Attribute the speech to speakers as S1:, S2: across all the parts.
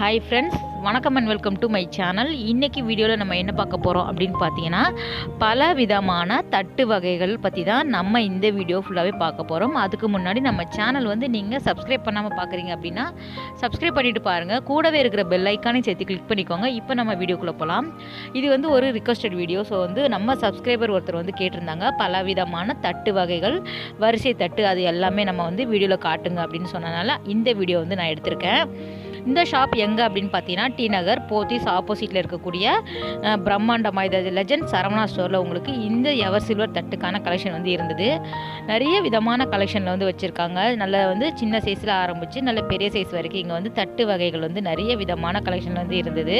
S1: Hi friends வணக்கம் and welcome to my channel இன்றைக்கி வீடியோவில் நம்ம என்ன பார்க்க போகிறோம் அப்படின்னு பார்த்தீங்கன்னா பல விதமான தட்டு வகைகள் பற்றி தான் நம்ம இந்த வீடியோ ஃபுல்லாகவே பார்க்க போகிறோம் அதுக்கு முன்னாடி நம்ம சேனல் வந்து நீங்கள் சப்ஸ்கிரைப் பண்ணாமல் பார்க்குறீங்க அப்படின்னா சப்ஸ்கிரைப் பண்ணிட்டு பாருங்கள் கூடவே இருக்கிற பெல் ஐக்கானே சேர்த்து கிளிக் பண்ணிக்கோங்க. இப்போ நம்ம வீடியோக்குள்ளே போகலாம் இது வந்து ஒரு ரிக்வஸ்டட் வீடியோ ஸோ வந்து நம்ம சப்ஸ்கிரைபர் ஒருத்தர் வந்து கேட்டிருந்தாங்க. பல விதமான தட்டு வகைகள் வரிசை தட்டு அது எல்லாமே நம்ம வந்து வீடியோவில் காட்டுங்க அப்படின்னு சொன்னனால இந்த வீடியோ வந்து நான் எடுத்திருக்கேன். இந்த ஷாப் எங்கே அப்படின்னு பார்த்தீங்கன்னா டி நகர் போத்தீஸ் ஆப்போசிட்டில் இருக்கக்கூடிய அஹ், பிரம்மாண்டமாக இது லெஜண்ட் சரவணா ஸ்டோரில் உங்களுக்கு இந்த எவர் சில்வர் தட்டுக்கான கலெக்ஷன் வந்து இருந்தது. நிறைய விதமான கலெக்ஷனில் வந்து வச்சுருக்காங்க. நல்ல வந்து சின்ன சைஸில் ஆரம்பித்து நல்ல பெரிய சைஸ் வரைக்கும் இங்கே வந்து தட்டு வகைகள் வந்து நிறைய விதமான கலெக்ஷன் வந்து இருந்தது.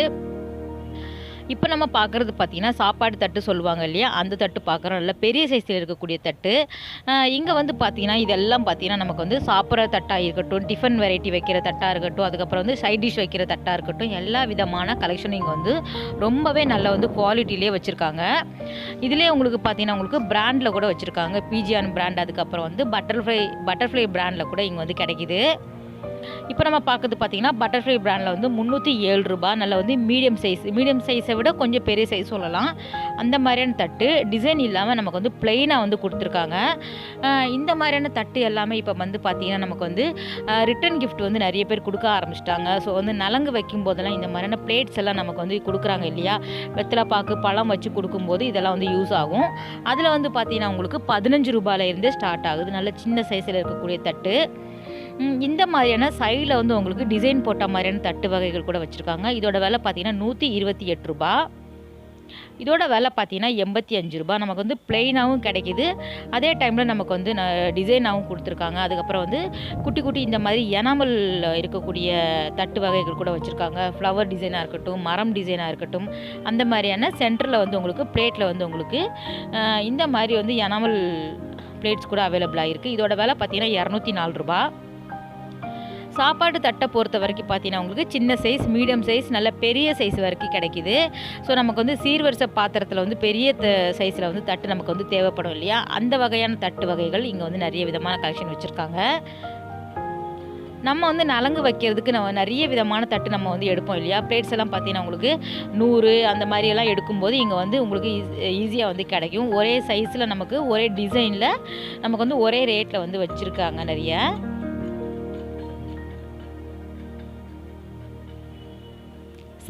S1: இப்போ நம்ம பார்க்குறது பார்த்தீங்கன்னா சாப்பாடு தட்டு சொல்லுவாங்க இல்லையா? அந்த தட்டு பார்க்குறோம் நல்ல பெரிய சைஸில் இருக்கக்கூடிய தட்டு. இங்கே வந்து பார்த்தீங்கன்னா இதெல்லாம் பார்த்தீங்கன்னா நமக்கு வந்து சாப்பிட்ற தட்டாக இருக்கட்டும் டிஃபன் வெரைட்டி வைக்கிற தட்டாக இருக்கட்டும் அதுக்கப்புறம் வந்து சைட் டிஷ் வைக்கிற தட்டாக இருக்கட்டும் எல்லா விதமான கலெக்ஷனும் இங்கே வந்து ரொம்பவே நல்ல வந்து குவாலிட்டிலேயே வச்சுருக்காங்க. இதிலே உங்களுக்கு பார்த்தீங்கன்னா உங்களுக்கு பிராண்டில் கூட வச்சுருக்காங்க. பிஜிஆன் பிராண்ட் அதுக்கப்புறம் வந்து பட்டர்ஃப்ளை பட்டர்ஃப்ளை பிராண்டில் கூட இங்கே வந்து கிடைக்கிது. இப்போ நம்ம பார்க்குறது பார்த்தீங்கன்னா பட்டர்ஃப்ளை பிராண்டில் வந்து முந்நூற்றி ஏழு ரூபாய். நல்ல வந்து மீடியம் சைஸ் மீடியம் சைஸை விட கொஞ்சம் பெரிய சைஸ் சொல்லலாம். அந்த மாதிரியான தட்டு டிசைன் இல்லாமல் நமக்கு வந்து பிளெயினாக வந்து கொடுத்துருக்காங்க. இந்த மாதிரியான தட்டு எல்லாமே இப்போ வந்து பார்த்திங்கன்னா நமக்கு வந்து ரிட்டன் கிஃப்ட் வந்து நிறைய பேர் கொடுக்க ஆரம்பிச்சிட்டாங்க. ஸோ வந்து நலங்கு வைக்கும் போதெல்லாம் இந்த மாதிரியான பிளேட்ஸ் எல்லாம் நமக்கு வந்து கொடுக்குறாங்க இல்லையா? வெத்தலை பாக்கு பழம் வச்சு கொடுக்கும்போது இதெல்லாம் வந்து யூஸ் ஆகும். அதில் வந்து பார்த்திங்கன்னா உங்களுக்கு பதினஞ்சு ரூபாயில இருந்தே ஸ்டார்ட் ஆகுது. நல்ல சின்ன சைஸில் இருக்கக்கூடிய தட்டு. இந்த மாதிரியான சைடில் வந்து உங்களுக்கு டிசைன் போட்ட மாதிரியான தட்டு வகைகள் கூட வச்சுருக்காங்க. இதோட விலை பார்த்தீங்கன்னா நூற்றி இருபத்தி எட்டு ரூபா. இதோட விலை பார்த்தீங்கன்னா எண்பத்தி அஞ்சு ரூபா. நமக்கு வந்து பிளெயினாகவும் கிடைக்கிது. அதே டைமில் நமக்கு வந்து டிசைனாகவும் கொடுத்துருக்காங்க. அதுக்கப்புறம் வந்து குட்டி குட்டி இந்த மாதிரி எனாமல் இருக்கக்கூடிய தட்டு வகைகள் கூட வச்சுருக்காங்க. ஃப்ளவர் டிசைனாக இருக்கட்டும் மரம் டிசைனாக இருக்கட்டும் அந்த மாதிரியான சென்டரில் வந்து உங்களுக்கு பிளேட்டில் வந்து உங்களுக்கு இந்த மாதிரி வந்து எனாமல் பிளேட்ஸ் கூட அவைலபிளாக இருக்குது இதோட விலை பார்த்தீங்கன்னா இரநூத்தி நாலு ரூபா. சாப்பாடு தட்டை பொறுத்த வரைக்கும் பார்த்தீங்கன்னா உங்களுக்கு சின்ன சைஸ் மீடியம் சைஸ் நல்ல பெரிய சைஸ் வரைக்கும் கிடைக்குது. ஸோ நமக்கு வந்து சீர்வரிசை பாத்திரத்தில் வந்து பெரிய சைஸில் வந்து தட்டு நமக்கு வந்து தேவைப்படும் இல்லையா? அந்த வகையான தட்டு வகைகள் இங்கே வந்து நிறைய விதமான கலெக்ஷன் வச்சுருக்காங்க. நம்ம வந்து நலங்கு வைக்கிறதுக்கு நம்ம நிறைய விதமான தட்டு நம்ம வந்து எடுப்போம் இல்லையா? பிளேட்ஸ் எல்லாம் பார்த்தீங்கன்னா உங்களுக்கு நூறு அந்த மாதிரியெல்லாம் எடுக்கும்போது இங்கே வந்து உங்களுக்கு ஈஸியாக வந்து கிடைக்கும். ஒரே சைஸில் நமக்கு ஒரே டிசைனில் நமக்கு வந்து ஒரே ரேட்டில் வந்து வச்சுருக்காங்க நிறைய.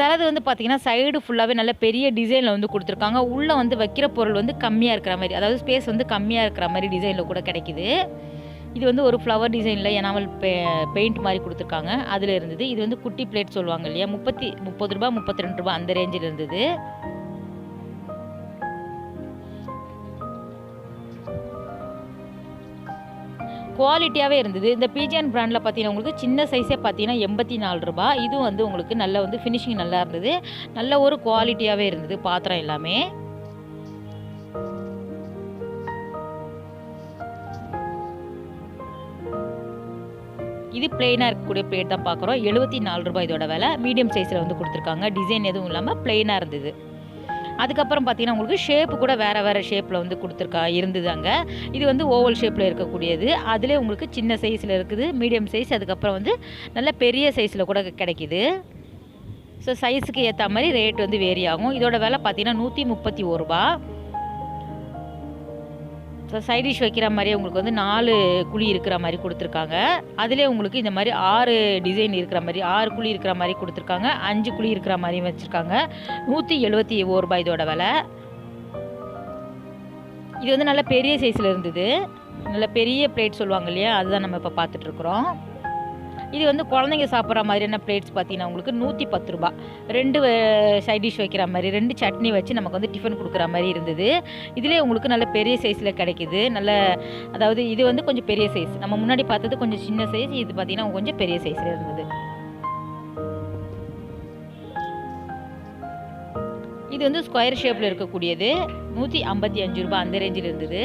S1: சிலது வந்து பார்த்தீங்கன்னா சைடு ஃபுல்லாகவே நல்ல பெரிய டிசைனில் வந்து கொடுத்துருக்காங்க. உள்ளே வந்து வைக்கிற பொருள் வந்து கம்மியாக இருக்கிற மாதிரி அதாவது ஸ்பேஸ் வந்து கம்மியாக இருக்கிற மாதிரி டிசைனில் கூட கிடைக்குது. இது வந்து ஒரு ஃப்ளவர் டிசைனில் எனாமல் பெ பெயிண்ட் மாதிரி கொடுத்துருக்காங்க. அதில் இருந்தது. இது வந்து குட்டி பிளேட் சொல்லுவாங்க இல்லையா? முப்பத்தி முப்பது ரூபா முப்பத்தி ரெண்டு ரூபா அந்த ரேஞ்சில் இருந்தது. குவாலிட்டியாகவே இருந்தது. இந்த பிஜிஎன் பிராண்டில் பார்த்தீங்கன்னா உங்களுக்கு சின்ன சைஸே பார்த்தீங்கன்னா எண்பத்தி நாலு ரூபாய். இதுவும் வந்து உங்களுக்கு நல்ல வந்து ஃபினிஷிங் நல்லா இருந்தது. நல்ல ஒரு குவாலிட்டியாகவே இருந்தது பாத்திரம் எல்லாமே. இது பிளெயினாக இருக்கக்கூடிய பிளேட் தான் பார்க்குறோம். எழுபத்தி நாலு ரூபாய் இதோட விலை. மீடியம் சைஸில் வந்து கொடுத்துருக்காங்க. டிசைன் எதுவும் இல்லாமல் பிளெயினாக இருந்தது. அதுக்கப்புறம் பார்த்தீங்கன்னா உங்களுக்கு ஷேப்பு கூட வேறு வேறு ஷேப்பில் வந்து கொடுத்துருக்கா இருந்தது அங்கே. இது வந்து ஓவல் ஷேப்பில் இருக்கக்கூடியது. அதிலே உங்களுக்கு சின்ன சைஸில் இருக்குது மீடியம் சைஸ் அதுக்கப்புறம் வந்து நல்ல பெரிய சைஸில் கூட கிடைக்கிது. ஸோ சைஸுக்கு ஏற்ற மாதிரி ரேட் வந்து வேரி ஆகும். இதோட விலை பார்த்தீங்கன்னா நூற்றி முப்பத்தி ஒரு ரூபா. ஸோ சைட் டிஷ் வைக்கிற மாதிரி உங்களுக்கு வந்து நாலு குழி இருக்கிற மாதிரி கொடுத்துருக்காங்க. அதிலே உங்களுக்கு இந்த மாதிரி ஆறு டிசைன் இருக்கிற மாதிரி ஆறு குழி இருக்கிற மாதிரி கொடுத்துருக்காங்க. அஞ்சு குழி இருக்கிற மாதிரியும் வச்சுருக்காங்க. நூற்றி எழுபத்தி ஒரு ரூபாய் இதோட விலை. இது வந்து நல்ல பெரிய சைஸில் இருந்தது. நல்ல பெரிய பிளேட் சொல்லுவாங்க இல்லையா? அதுதான் நம்ம இப்போ பார்த்துட்ருக்குறோம் இது வந்து குழந்தைங்க சாப்பிட்ற மாதிரியான பிளேட்ஸ் பார்த்தீங்கன்னா உங்களுக்கு நூற்றி பத்து ரூபா. ரெண்டு சைட் டிஷ் வைக்கிற மாதிரி ரெண்டு சட்னி வச்சு நமக்கு வந்து டிஃபன் கொடுக்குற மாதிரி இருந்தது. இதிலே உங்களுக்கு நல்ல பெரிய சைஸில் கிடைக்குது. நல்ல அதாவது இது வந்து கொஞ்சம் பெரிய சைஸ் நம்ம முன்னாடி பார்த்தது கொஞ்சம் சின்ன சைஸ் இது பார்த்தீங்கன்னா கொஞ்சம் பெரிய சைஸில் இருந்தது. இது வந்து ஸ்கொயர் ஷேப்பில் இருக்கக்கூடியது. நூற்றி ஐம்பத்தி அஞ்சு ரூபாய் அந்த ரேஞ்சில் இருந்தது.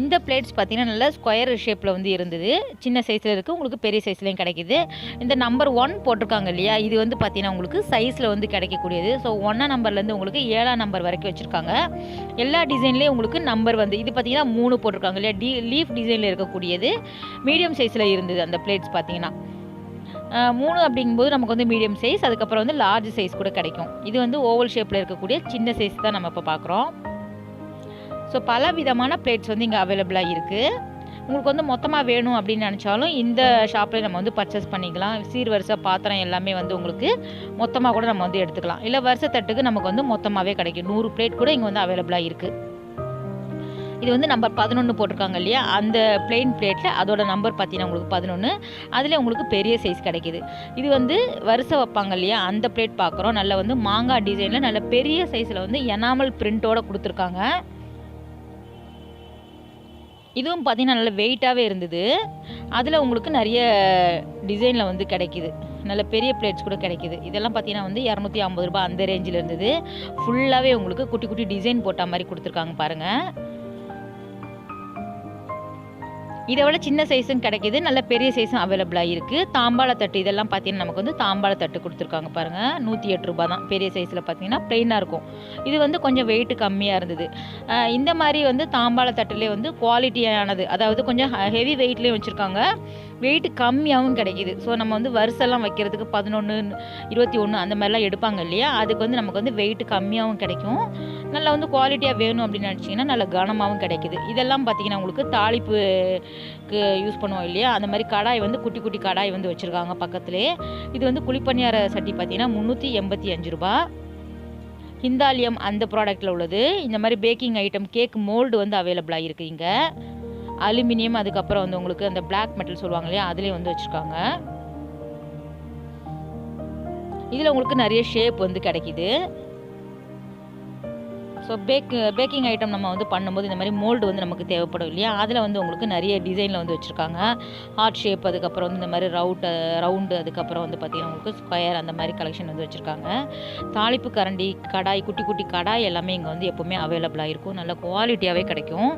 S1: இந்த பிளேட்ஸ் பார்த்தீங்கன்னா நல்லா ஸ்கொயர் ஷேப்பில் வந்து இருந்தது. சின்ன சைஸில் இருக்குது உங்களுக்கு பெரிய சைஸ்லேயும் கிடைக்கிது. இந்த நம்பர் ஒன் போட்டிருக்காங்க இல்லையா? இது வந்து பார்த்திங்கன்னா உங்களுக்கு சைஸில் வந்து கிடைக்கக்கூடியது. ஸோ ஒன்றாம் நம்பர்லேருந்து உங்களுக்கு ஏழாம் நம்பர் வரைக்கும் வச்சுருக்காங்க. எல்லா டிசைன்லேயும் உங்களுக்கு நம்பர் வந்து இது பார்த்தீங்கன்னா மூணு போட்டிருக்காங்க இல்லையா? டி லீஃப் டிசைனில் இருக்கக்கூடியது. மீடியம் சைஸில் இருந்தது அந்த பிளேட்ஸ் பார்த்தீங்கன்னா. மூணு அப்படிங்கும்போது நமக்கு வந்து மீடியம் சைஸ் அதுக்கப்புறம் வந்து லார்ஜ் சைஸ் கூட கிடைக்கும். இது வந்து ஓவல் ஷேப்பில் இருக்கக்கூடிய சின்ன சைஸ் தான் நம்ம இப்போ பார்க்குறோம். ஸோ பல விதமான பிளேட்ஸ் வந்து இங்கே அவைலபிளாக இருக்குது உங்களுக்கு வந்து மொத்தமாக வேணும் அப்படின்னு நினச்சாலும் இந்த ஷாப்பில் நம்ம வந்து பர்ச்சேஸ் பண்ணிக்கலாம். சீர்வரிசை பாத்திரம் எல்லாமே வந்து உங்களுக்கு மொத்தமாக கூட நம்ம வந்து எடுத்துக்கலாம். இல்லை வருஷத்தட்டுக்கு நமக்கு வந்து மொத்தமாகவே கிடைக்கும். நூறு பிளேட் கூட இங்கே வந்து அவைலபிளாக இருக்குது இது வந்து நம்பர் பதினொன்று போட்டிருக்காங்க இல்லையா? அந்த பிளெயின் பிளேட்டில் அதோட நம்பர் பார்த்தீங்கன்னா உங்களுக்கு பதினொன்று அதில் உங்களுக்கு பெரிய சைஸ் கிடைக்கிது. இது வந்து வரிசை வைப்பாங்க இல்லையா? அந்த பிளேட் பார்க்குறோம் நல்ல வந்து மாங்காய் டிசைனில் நல்ல பெரிய சைஸில் வந்து எனாமல் பிரிண்ட்டோடு கொடுத்துருக்காங்க. இதுவும் பார்த்தீங்கன்னா நல்ல வெயிட்டாகவே இருந்தது. அதில் உங்களுக்கு நிறைய டிசைனில் வந்து கிடைக்கிது. நல்ல பெரிய பிளேட்ஸ் கூட கிடைக்கிது. இதெல்லாம் பார்த்தீங்கன்னா வந்து இரநூத்தி ஐம்பது ரூபாய் அந்த ரேஞ்சில் இருந்தது. ஃபுல்லாகவே உங்களுக்கு குட்டி குட்டி டிசைன் போட்ட மாதிரி கொடுத்துருக்காங்க பாருங்கள் இதை விட சின்ன சைஸும் கிடைக்கிது. நல்ல பெரிய சைஸும் அவைலபிளாக இருக்குது தாம்பாளத்தட்டு இதெல்லாம் பார்த்தீங்கன்னா நமக்கு வந்து தாம்பாளத்தட்டு கொடுத்துருக்காங்க பாருங்கள் நூற்றி எட்டு ரூபா தான். பெரிய சைஸில் பார்த்தீங்கன்னா ப்ளெயினாக இருக்கும். இது வந்து கொஞ்சம் வெயிட் கம்மியாக இருந்தது. இந்த மாதிரி வந்து தாம்பாளத்தட்டுலேயே வந்து குவாலிட்டியானது அதாவது கொஞ்சம் ஹெவி வெயிட்லேயும் வச்சுருக்காங்க. வெயிட் கம்மியாகவும் கிடைக்கிது. ஸோ நம்ம வந்து வருஷெல்லாம் வைக்கிறதுக்கு பதினொன்று இருபத்தி ஒன்று அந்த மாதிரிலாம் எடுப்பாங்க இல்லையா? அதுக்கு வந்து நமக்கு வந்து வெயிட் கம்மியாகவும் கிடைக்கும். நல்லா வந்து குவாலிட்டியாக வேணும் அப்படின்னு நினச்சிங்கன்னா நல்ல கனமாகவும் கிடைக்குது. இதெல்லாம் பார்த்தீங்கன்னா உங்களுக்கு தாளிப்புக்கு யூஸ் பண்ணுவோம் இல்லையா? அந்த மாதிரி கடாய் வந்து குட்டி குட்டி கடாய் வந்து வச்சுருக்காங்க பக்கத்துலேயே இது வந்து குழிப்பணியார சட்டி பார்த்தீங்கன்னா முந்நூற்றி எண்பத்தி அஞ்சு ரூபா. ஹிந்தாலியம் அந்த ப்ராடக்ட்டில் உள்ளது. இந்த மாதிரி பேக்கிங் ஐட்டம் கேக் மோல்டு வந்து அவைலபிளாக இருக்குது இங்கே. அலுமினியம் அதுக்கப்புறம் வந்து உங்களுக்கு அந்த பிளாக் மெட்டல் சொல்லுவாங்க இல்லையா அதுலேயும் வந்து வச்சுருக்காங்க. இதில் உங்களுக்கு நிறைய ஷேப் வந்து கிடைக்கிது. ஸோ பேக் பேக்கிங் ஐட்டம் நம்ம வந்து பண்ணும்போது இந்த மாதிரி மோல்டு வந்து நமக்கு தேவைப்படும் இல்லையா அதில் வந்து உங்களுக்கு நிறைய டிசைனில் வந்து வச்சுருக்காங்க. ஹார்ட் ஷேப் அதுக்கப்புறம் வந்து இந்த மாதிரி ரவுட்டு ரவுண்டு அதுக்கப்புறம் வந்து பார்த்திங்கன்னா உங்களுக்கு ஸ்கொயர் அந்த மாதிரி கலெக்ஷன் வந்து வச்சுருக்காங்க. தாளிப்பு கரண்டி கடாய் குட்டி குட்டி கடாய் எல்லாமே இங்கே வந்து எப்போவுமே அவைலபிளாக இருக்கும். நல்ல குவாலிட்டியாகவே கிடைக்கும்.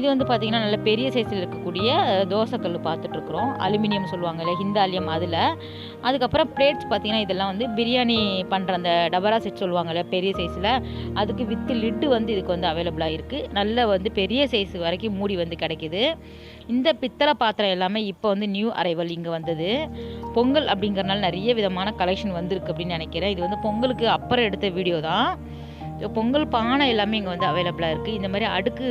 S1: இது வந்து பார்த்திங்கன்னா நல்ல பெரிய சைஸில் இருக்கக்கூடிய தோசைக்கல் பார்த்துட்ருக்குறோம் அலுமினியம் சொல்லுவாங்க ஹிந்தாலியம் அதில். அதுக்கப்புறம் பிளேட்ஸ் பார்த்திங்கன்னா இதெல்லாம் வந்து பிரியாணி பண்ணுற அந்த டபரா செட் சொல்லுவாங்கல்ல பெரிய சைஸில் அதுக்கு வித்து லிட்டு வந்து இதுக்கு வந்து அவைலபிளாக இருக்குது நல்ல வந்து பெரிய சைஸ் வரைக்கும் மூடி வந்து கிடைக்கிது. இந்த பித்தளை பாத்திரம் எல்லாமே இப்போ வந்து நியூ அரைவல் இங்கே வந்தது. பொங்கல் அப்படிங்கிறனால நிறைய விதமான கலெக்ஷன் வந்திருக்கு அப்படின்னு நினைக்கிறேன். இது வந்து பொங்கலுக்கு அப்புறம் எடுத்த வீடியோ தான். பொங்கல் பானை எல்லாமே இங்கே வந்து அவைலபிளாக இருக்குது இந்த மாதிரி அடுக்கு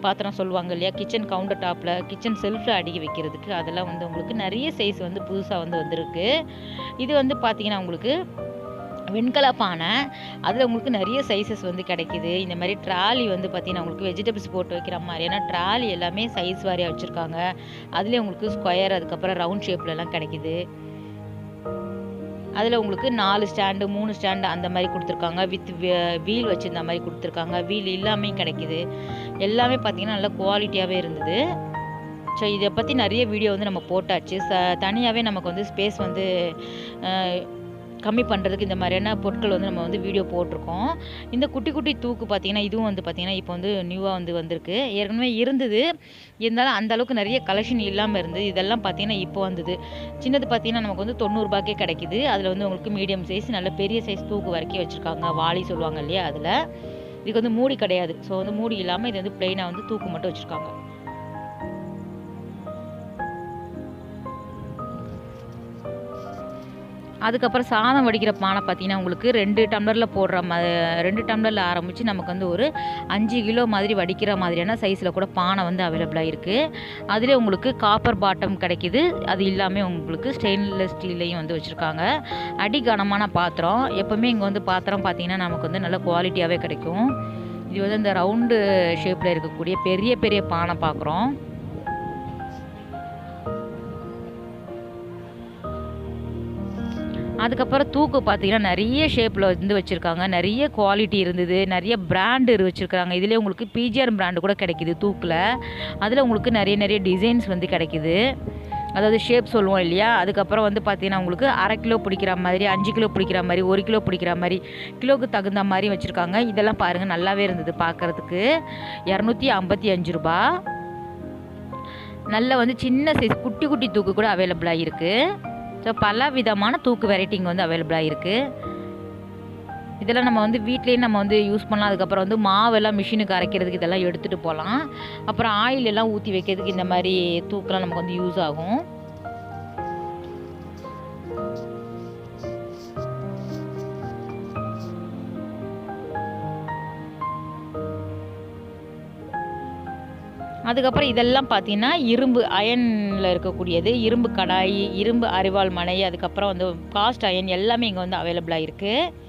S1: பாத்திரம் சொல்லுவாங்க இல்லையா? கிச்சன் கவுண்டர் டாப்பில் கிச்சன் செல்ஃபில் அடுக்கி வைக்கிறதுக்கு அதெல்லாம் வந்து உங்களுக்கு நிறைய சைஸ் வந்து புதுசாக வந்து வந்திருக்கு. இது வந்து பார்த்தீங்கன்னா உங்களுக்கு வெண்கல பானை. அதில் உங்களுக்கு நிறைய சைஸஸ் வந்து கிடைக்கிது. இந்த மாதிரி ட்ராலி வந்து பார்த்திங்கன்னா உங்களுக்கு வெஜிடபிள்ஸ் போட்டு வைக்கிற மாதிரியான ட்ராலி எல்லாமே சைஸ் வாரியாக வச்சுருக்காங்க. அதுலேயே உங்களுக்கு ஸ்கொயர் அதுக்கப்புறம் ரவுண்ட் ஷேப்லலாம் கிடைக்கிது. அதில் உங்களுக்கு நாலு ஸ்டாண்டு மூணு ஸ்டாண்டு அந்த மாதிரி கொடுத்துருக்காங்க. வித் வீல் வச்சுருந்த மாதிரி கொடுத்துருக்காங்க. வீல் இல்லாமையும் கிடைக்கிது. எல்லாமே பார்த்திங்கன்னா நல்ல குவாலிட்டியாகவே இருந்தது. ஸோ இதை பற்றி நிறைய வீடியோ வந்து நம்ம போட்டாச்சு. ச தனியாகவே நமக்கு வந்து ஸ்பேஸ் வந்து கம்மி பண்ணுறதுக்கு இந்த மாதிரியான பொருட்கள் வந்து நம்ம வந்து வீடியோ போட்டிருக்கோம். இந்த குட்டி குட்டி தூக்கு பார்த்திங்கன்னா இதுவும் வந்து பார்த்திங்கன்னா இப்போ வந்து நியூவாக வந்து வந்திருக்கு. ஏற்கனவே இருந்தது. இருந்தாலும் அந்த அளவுக்கு நிறைய கலெக்ஷன் இல்லாமல் இருந்தது. இதெல்லாம் பார்த்திங்கன்னா இப்போ வந்தது. சின்னது பார்த்திங்கன்னா நமக்கு வந்து தொண்ணூறுபாக்கே கிடைக்குது. அதில் வந்து உங்களுக்கு மீடியம் சைஸ் நல்ல பெரிய சைஸ் தூக்கு வரைக்கும் வச்சுருக்காங்க. வாளி சொல்லுவாங்க இல்லையா அதில். இதுக்கு வந்து மூடி கிடையாது. ஸோ வந்து மூடி இல்லாமல் இது வந்து பிளெயினாக வந்து தூக்கு மட்டும் வச்சுருக்காங்க. அதுக்கப்புறம் சாதம் வடிக்கிற பானை பார்த்தீங்கன்னா உங்களுக்கு ரெண்டு டம்ளரில் போடுற ம ரெண்டு டம்ளரில் ஆரம்பித்து நமக்கு வந்து ஒரு அஞ்சு கிலோ மாதிரி வடிக்கிற மாதிரியான சைஸில் கூட பானை வந்து அவைலபிளாக இருக்குது அதில் உங்களுக்கு காப்பர் பாட்டம் கிடைக்கிது. அது இல்லாமல் உங்களுக்கு ஸ்டெயின்லெஸ் ஸ்டீல்லையும் வந்து வச்சுருக்காங்க. அடி கனமான பாத்திரம். எப்போவுமே இங்கே வந்து பாத்திரம் பார்த்தீங்கன்னா நமக்கு வந்து நல்ல குவாலிட்டியாகவே கிடைக்கும். இது வந்து இந்த ரவுண்டு ஷேப்பில் இருக்கக்கூடிய பெரிய பெரிய பானை பார்க்குறோம் அதுக்கப்புறம் தூக்கு பார்த்தீங்கன்னா நிறைய ஷேப்பில் வந்து வச்சுருக்காங்க. நிறைய குவாலிட்டி இருந்தது. நிறைய பிராண்டு வச்சுருக்காங்க. இதிலே உங்களுக்கு பிஜிஆர் பிராண்டு கூட கிடைக்கிது தூக்கில். அதில் உங்களுக்கு நிறைய நிறைய டிசைன்ஸ் வந்து கிடைக்கிது. அதாவது ஷேப் சொல்லுவோம் இல்லையா? அதுக்கப்புறம் வந்து பார்த்தீங்கன்னா உங்களுக்கு அரை கிலோ பிடிக்கிற மாதிரி அஞ்சு கிலோ பிடிக்கிற மாதிரி ஒரு கிலோ பிடிக்கிற மாதிரி கிலோவுக்கு தகுந்த மாதிரி வச்சுருக்காங்க. இதெல்லாம் பாருங்கள் நல்லாவே இருந்தது பார்க்குறதுக்கு. இரநூத்தி ஐம்பத்தி அஞ்சு ரூபா. நல்ல வந்து சின்ன சைஸ் குட்டி குட்டி தூக்கு கூட அவைலபிளாக இருக்குது ஸோ பல விதமான தூக்கு வெரைட்டி இங்கே வந்து அவைலபிளாக இருக்குது இதெல்லாம் நம்ம வந்து வீட்லேயே நம்ம வந்து யூஸ் பண்ணலாம். அதுக்கப்புறம் வந்து மாவெல்லாம் மிஷினுக்கு அரைக்கிறதுக்கு இதெல்லாம் எடுத்துகிட்டு போகலாம். அப்புறம் ஆயில் எல்லாம் ஊற்றி வைக்கிறதுக்கு இந்த மாதிரி தூக்கெலாம் நமக்கு வந்து யூஸ் ஆகும். அதுக்கப்புறம் இதெல்லாம் பார்த்தீங்கன்னா இரும்பு அயனில் இருக்கக்கூடியது இரும்பு கடாய் இரும்பு அரிவாள் மனை அதுக்கப்புறம் வந்து காஸ்ட் அயன் எல்லாமே இங்கே வந்து அவைலபிளாக இருக்குது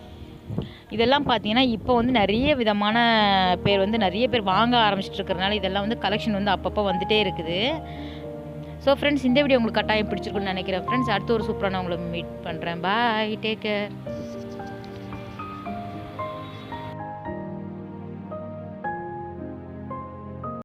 S1: இதெல்லாம் பார்த்தீங்கன்னா இப்போ வந்து நிறைய விதமான பேர் வந்து நிறைய பேர் வாங்க ஆரம்பிச்சிட்டு இதெல்லாம் வந்து கலெக்ஷன் வந்து அப்பப்போ வந்துட்டே இருக்குது. ஸோ ஃப்ரெண்ட்ஸ் இந்த வீடியோ உங்களுக்கு கட்டாயம் பிடிச்சிருக்குன்னு நினைக்கிறேன். ஃப்ரெண்ட்ஸ் அடுத்த ஒரு சூப்பரான உங்களை மீட் பண்ணுறேன் பாய் டேக் கேர்